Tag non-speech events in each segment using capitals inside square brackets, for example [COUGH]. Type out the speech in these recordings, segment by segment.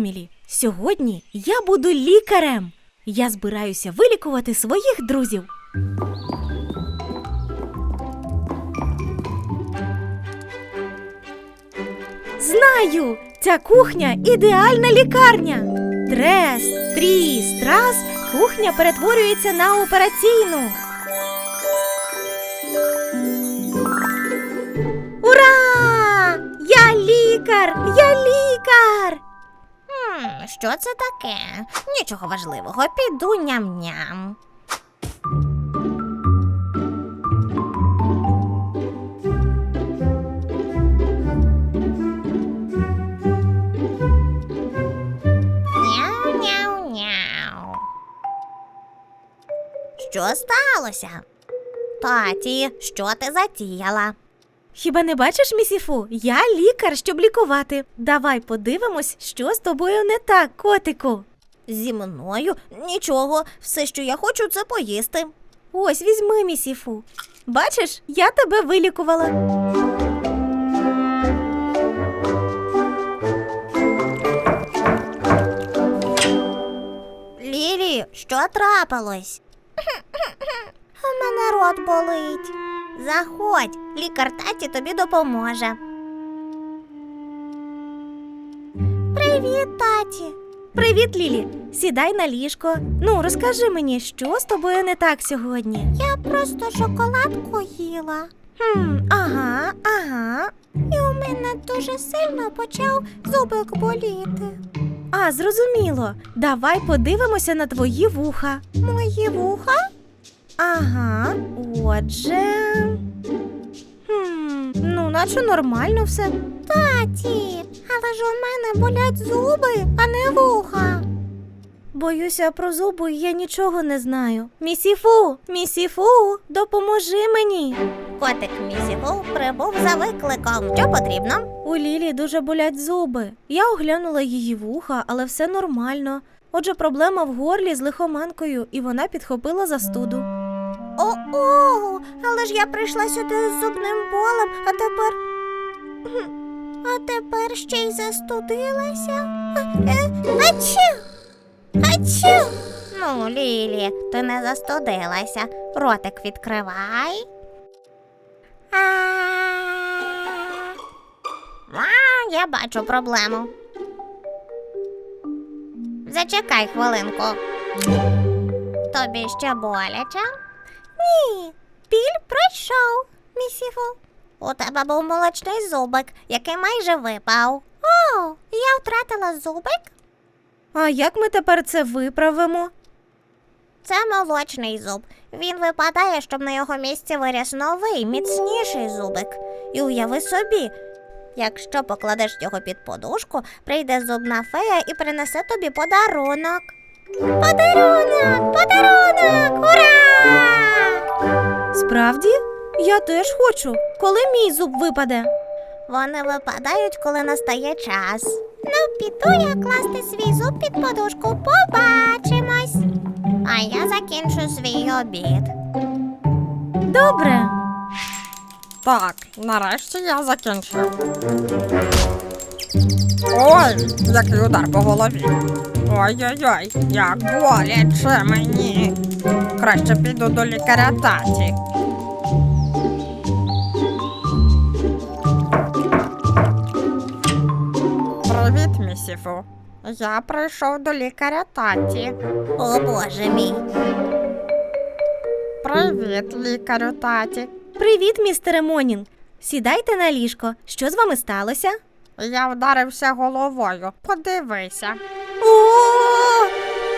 Емілі? Сьогодні я буду лікарем. Я збираюся вилікувати своїх друзів. Знаю, ця кухня ідеальна лікарня. Трес, тріс, трас, кухня перетворюється на операційну. Ура! Я лікар! Я лікар! Що це таке? Нічого важливого, піду ням-ням. Що сталося? Таті, що ти затіяла? Хіба не бачиш, місіфу? Я лікар, щоб лікувати. Давай подивимось, що з тобою не так, котику. Зі мною нічого, все, що я хочу, це поїсти. Ось візьми, місіфу. Бачиш, я тебе вилікувала. Лілі, що трапилось? У мене рот болить. Заходь, лікар таті тобі допоможе. Привіт, таті. Привіт, Лілі. Сідай на ліжко. Ну, розкажи мені, що з тобою не так сьогодні. Я просто шоколадку їла. Хм, ага, ага. І у мене дуже сильно почав зубик боліти. А, зрозуміло. Давай подивимося на твої вуха. Мої вуха? Ага, отже. Хм, ну, наче нормально все. Таті, але ж у мене болять зуби, а не вуха. Боюся про зуби, я нічого не знаю. Місіфу, місіфу, допоможи мені. Котик Місіфу прибув за викликом. Що потрібно? У Лілі дуже болять зуби. Я оглянула її вуха, але все нормально. Отже, проблема в горлі з лихоманкою, і вона підхопила застуду. О-о, але ж я прийшла сюди з зубним болем, а тепер. А тепер ще й застудилася. А, е, Ачу! Ачу! Ну, Лілі, ти не застудилася. Ротик відкривай. А, я бачу проблему. Зачекай хвилинку. Тобі ще боляче? Ні, біль пройшов, місіфу. У тебе був молочний зубик, який майже випав. О, я втратила зубик. А як ми тепер це виправимо? Це молочний зуб. Він випадає, щоб на його місці виріс новий, міцніший зубик. І уяви собі, якщо покладеш його під подушку, прийде зубна фея і принесе тобі подарунок. Подарунок! Подарунок! Справді? Я теж хочу, коли мій зуб випаде. Вони випадають, коли настає час. Ну, піду я класти свій зуб під подушку. Побачимось. А я закінчу свій обід. Добре. Так, нарешті я закінчив. Ой, який удар по голові. Ой-ой-ой, як боляче мені. Краще піду до лікаря таті. Місіфу. Я прийшов до лікаря таті. О боже мій. Привіт, лікарю таті. Привіт, містере Монінг. Сідайте на ліжко. Що з вами сталося? Я вдарився головою. Подивися. О,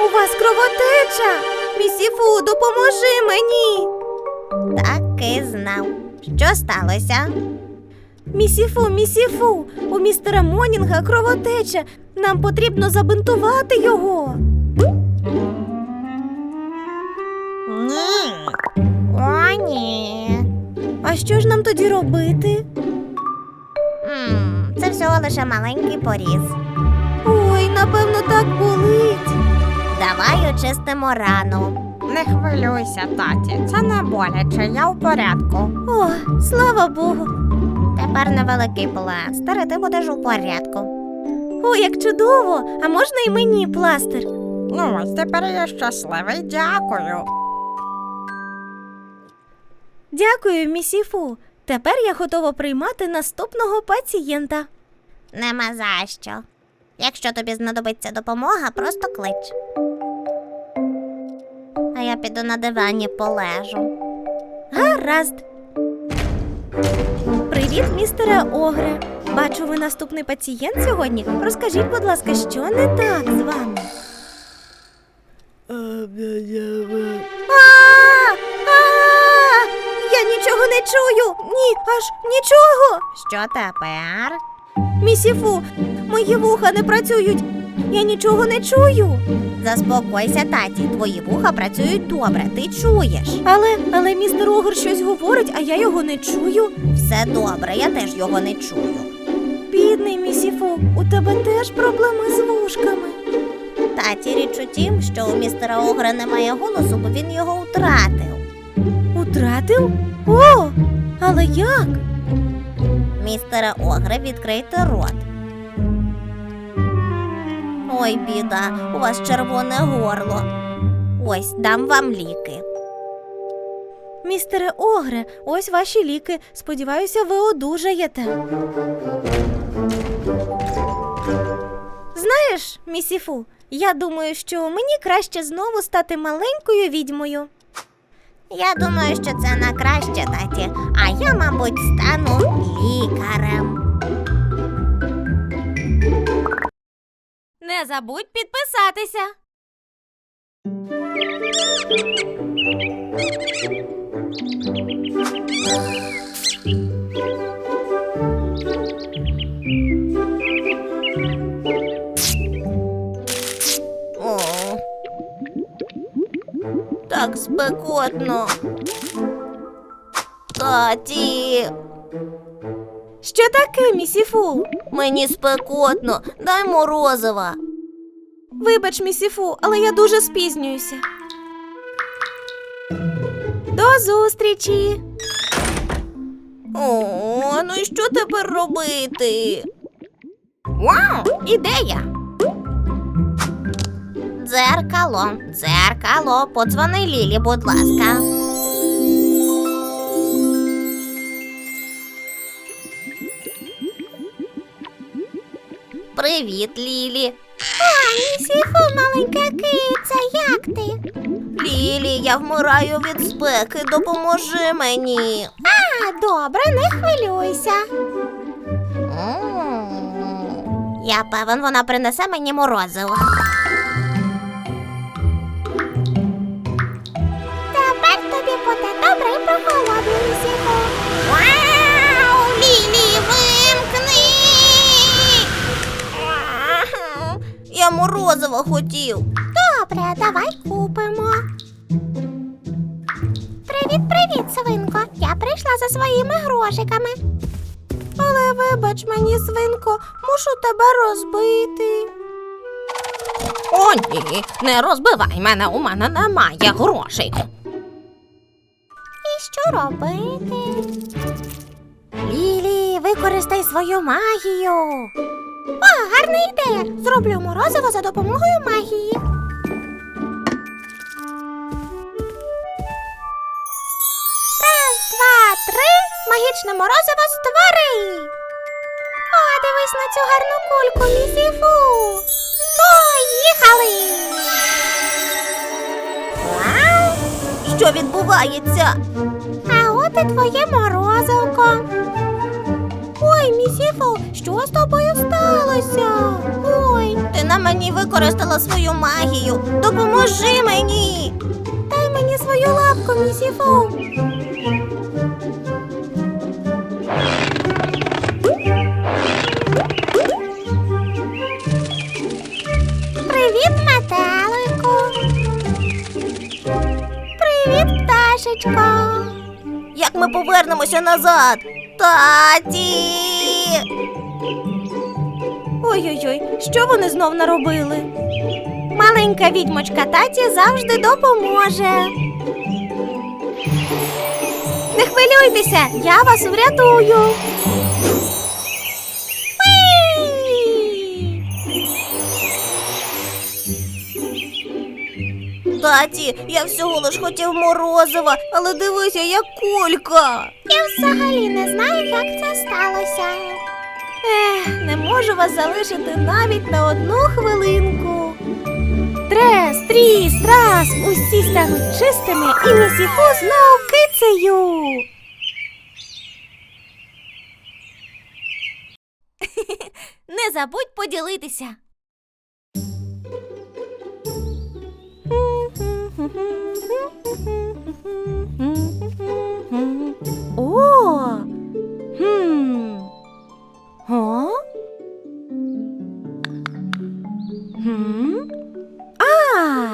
у вас кровотеча. Місіфу, допоможи мені. Так і знав. Що сталося? Місіфу, місіфу, у містера Монінга кровотеча. Нам потрібно забинтувати його. Ні. О, ні. А що ж нам тоді робити? М, Це всього лише маленький поріз. Ой, напевно, так болить. Давай очистимо рану. Не хвилюйся, таті. Це не боляче, я в порядку. О, слава Богу. Тепер невеликий пластир, і ти будеш у порядку. О, як чудово! А можна і мені пластир? Ну, ось тепер я щасливий, дякую. Дякую, місіфу. Тепер я готова приймати наступного пацієнта. Нема за що. Якщо тобі знадобиться допомога, просто клич. А я піду на дивані полежу. Гаразд. Привіт, містере Огре. Бачу, ви наступний пацієнт сьогодні. Розкажіть, будь ласка, що не так з вами? А! А! Я нічого не чую. Ні, аж нічого. Що тепер? Місіфу, мої вуха не працюють. Я нічого не чую. Заспокойся, таті. Твої вуха працюють добре, ти чуєш. Але, але містер Огр щось говорить, а я його не чую. Все добре, я теж його не чую. Бідний місіфу, у тебе теж проблеми з вушками. Таті, річ у тім, що у містера Огра немає голосу, бо він його втратив. Утратив? О, але як? Містере Огре, відкрийте рот. Ой, біда, у вас червоне горло. Ось дам вам ліки. Містере Огре, ось ваші ліки. Сподіваюся, ви одужаєте. Знаєш, місіфу, я думаю, що мені краще знову стати маленькою відьмою. Я думаю, що це на краще, таті, а я, мабуть, стану лікарем. Не забудь підписатися. О. спекотно. Таті, Що таке, місіфу? мені спекотно, дай морозива. Вибач, місіфу, але я дуже спізнююся. До зустрічі. О, ну і що тепер робити? Вау, ідея! Дзеркало, дзеркало, подзвони Лілі, будь ласка. Привіт, Лілі. А, місіфу, маленька киця, як ти? Лілі, я вмираю від спеки, допоможи мені. А, добре, не хвилюйся. Я певен, вона принесе мені морозиво. І. Вау! Лілі, вимкни! Я морозиво хотів. Добре, давай купимо. Привіт, привіт, свинко. Я прийшла за своїми грошиками. Але вибач мені, свинко, мушу тебе розбити. О, ні, не розбивай мене, у мене немає грошей. Що робити? Лілі, використай свою магію. О, гарна ідея. Зроблю морозиво за допомогою магії. Раз, два, три. Магічне морозиво створи. О, дивись на цю гарну кульку, місіфу. Поїхали. Що відбувається? А твоє морозивко. Ой, місіфу, що з тобою сталося? Ой, ти на мені використала свою магію. Допоможи мені. Дай мені свою лапку, місіфу. Привіт, метелику. Привіт, пташечко. Як ми повернемося назад? Таті. Ой-ой-ой, що вони знов наробили? Маленька відьмочка таті завжди допоможе. Не хвилюйтеся, я вас врятую. Таті, я всього лиш хотів морозива, але дивися, як кулька. Я взагалі не знаю, як це сталося. Ех, не можу вас залишити навіть на одну хвилинку. Трес, тріс, трас, усі стануть чистими і місіфу знов кицею. [LAUGHS] Не забудь поділитися. О! Хм. О? Хм? А!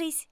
Уподобайку і підпишись.